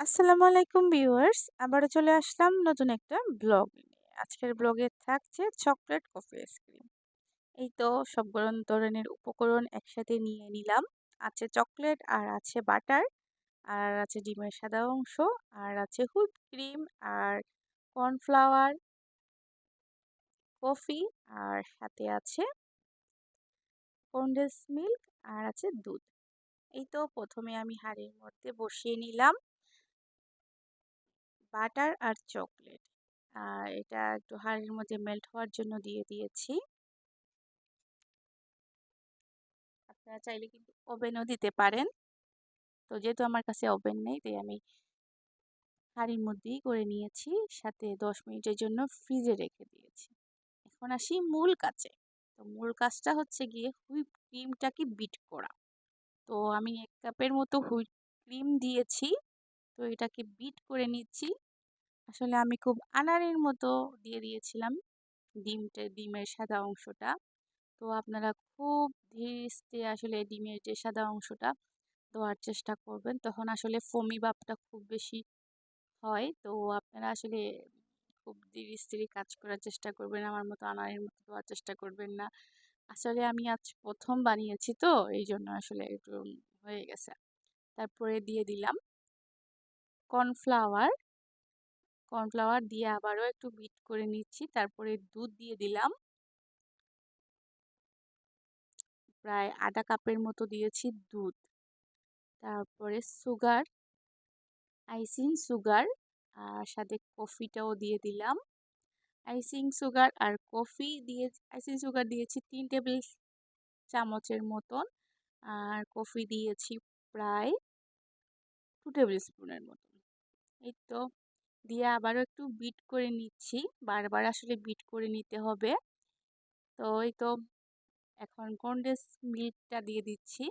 আসসালামু আলাইকুম ভিউয়ার্স। আবারও চলে আসলাম নতুন একটা ব্লগ নিয়ে। আজকের ব্লগে থাকছে চকলেট কফি আইসক্রিম। এই তো সব ধরনের উপকরণ একসাথে নিয়ে নিলাম। আছে চকলেট, আর আছে বাটার, আর আছে ডিমের সাদা অংশ, আর আছে হুইপ ক্রিম, আর কর্নফ্লাওয়ার, কফি, আর সাথে আছে কন্ডেন্স মিল্ক, আর আছে দুধ। এই তো প্রথমে আমি হাঁড়ির মধ্যে বসিয়ে নিলাম। বাটার আর চকলেট। আর এটা একটু হাঁড়ির মধ্যে মেল্ট হওয়ার জন্য দিয়ে দিয়েছি। আপনারা চাইলে কিন্তু ওভেনও দিতে পারেন। তো যেহেতু আমার কাছে ওভেন নেই, তাই আমি হাঁড়ির মধ্যেই করে নিয়েছি। সাথে দশ মিনিটের জন্য ফ্রিজে রেখে দিয়েছি। এখন আসি মূল কাজে। তো মূল কাজটা হচ্ছে গিয়ে হুইপ ক্রিমটাকে বিট করা। তো আমি এক কাপের মতো হুইপ ক্রিম দিয়েছি। তো এটাকে বিট করে নিচ্ছি। আসলে আমি খুব আনারের মতো দিয়ে দিয়েছিলাম ডিমটা, ডিমের সাদা অংশটা। তো আপনারা খুব ধীরে আসলে ডিমের যে সাদা অংশটা দেওয়ার চেষ্টা করবেন। তখন আসলে ফমি ভাবটা খুব বেশি হয়। তো আপনারা আসলে খুব ধীরে স্থিরে কাজ করার চেষ্টা করবেন। আমার মতো আনারের মতো দেওয়ার চেষ্টা করবেন না। আসলে আমি আজ প্রথম বানিয়েছি তো এই জন্য আসলে একটু হয়ে গেছে। তারপরে দিয়ে দিলাম। কর্নফ্লাওয়ার কর্নফ্লাওয়ার দিয়ে আবারও একটু বিট করে নিচ্ছি। তারপরে দুধ দিয়ে দিলাম। প্রায় আধা কাপের মতো দিয়েছি দুধ। তারপরে সুগার, আইসিং সুগার আর সাথে কফিটাও দিয়ে দিলাম। আইসিং সুগার আর কফি দিয়ে, আইসিং সুগার দিয়েছি তিন টেবিল চামচের মতন। আর কফি দিয়েছি প্রায় টু টেবিল স্পুনের মতন। এই তো দিয়ে আবারও একটু বিট করে নিচ্ছি। বারবার আসলে বিট করে নিতে হবে। তো এই তো এখন কন্ডেন্স মিল্কটা দিয়ে দিচ্ছি।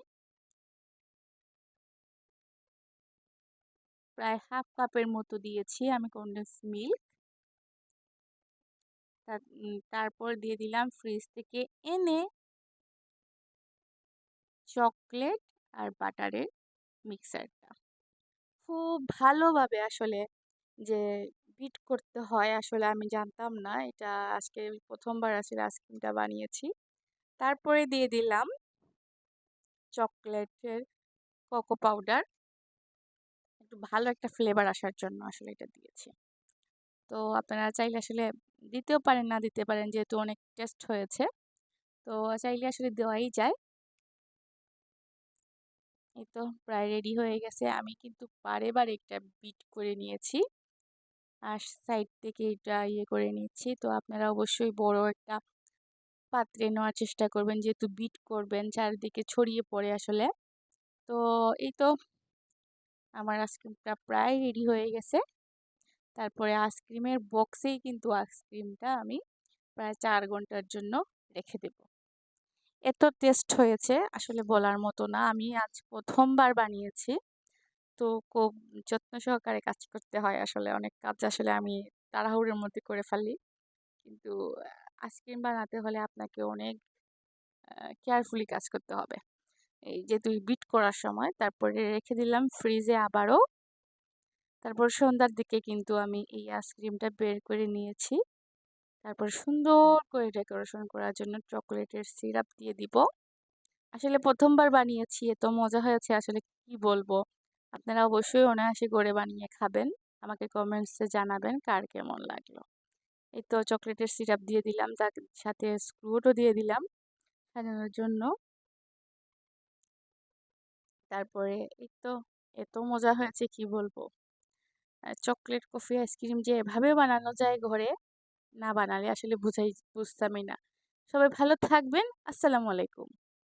প্রায় হাফ কাপের মতো দিয়েছি আমি কন্ডেন্স মিল্ক তারপর দিয়ে দিলাম ফ্রিজ থেকে এনে চকলেট আর বাটারের মিক্সারটা খুব ভালোভাবে আসলে যে বিট করতে হয় আসলে আমি জানতাম না। এটা আজকে প্রথমবার আসলে আইসক্রিমটা বানিয়েছি। তারপরে দিয়ে দিলাম চকলেটের কোকো পাউডার একটু ভালো একটা ফ্লেভার আসার জন্য আসলে এটা দিয়েছি। তো আপনারা চাইলে আসলে দিতেও পারেন, না দিতে পারেন যেহেতু অনেক টেস্ট হয়েছে। তো চাইলে আসলে দেওয়াই যায়। এই তো প্রায় রেডি হয়ে গেছে। আমি কিন্তু বারে বারে একটা বিট করে নিয়েছি। আর সাইড থেকে এটা ইয়ে করে নিচ্ছি। তো আপনারা অবশ্যই বড় একটা পাত্রে নেওয়ার চেষ্টা করবেন। যেহেতু বিট করবেন, চারিদিকে ছড়িয়ে পড়ে আসলে। তো এই তো আমার আইসক্রিমটা প্রায় রেডি হয়ে গেছে। তারপরে আইসক্রিমের বক্সেই কিন্তু আইসক্রিমটা আমি প্রায় চার ঘণ্টার জন্য রেখে দেব। এত টেস্ট হয়েছে আসলে বলার মতো না। আমি আজ প্রথমবার বানিয়েছি। তো খুব যত্ন সহকারে কাজ করতে হয় আসলে। অনেক কাজ আসলে আমি তাড়াহুড়োর মধ্যে করে ফেলি। কিন্তু আইসক্রিম বানাতে হলে আপনাকে অনেক কেয়ারফুলি কাজ করতে হবে। এই যে তুই বিট করার সময়, তারপরে রেখে দিলাম ফ্রিজে আবারও। তারপর সন্ধ্যার দিকে কিন্তু আমি এই আইসক্রিমটা বের করে নিয়েছি। তারপর সুন্দর করে ডেকোরেশন করার জন্য চকলেটের সিরাপ দিয়ে দিব। আসলে প্রথমবার বানিয়েছি, এত মজা হয়েছে, আসলে কি বলব? আপনারা অবশ্যই অনায়াসে করে বানিয়ে খাবেন। আমাকে কমেন্টসে জানাবেন কার কেমন লাগল। এই তো চকলেটের সিরাপ দিয়ে দিলাম, তার সাথে স্ক্রুটও দিয়ে দিলাম সাজানোর জন্য। তারপরে এই তো, এত মজা হয়েছে, কি বলব? চকলেট, কফি, আইসক্রিম যে এভাবে বানানো যায় ঘরে না বানালে আসলে বুঝাই বুঝতামই না। সবাই ভালো থাকবেন। আসসালামু আলাইকুম।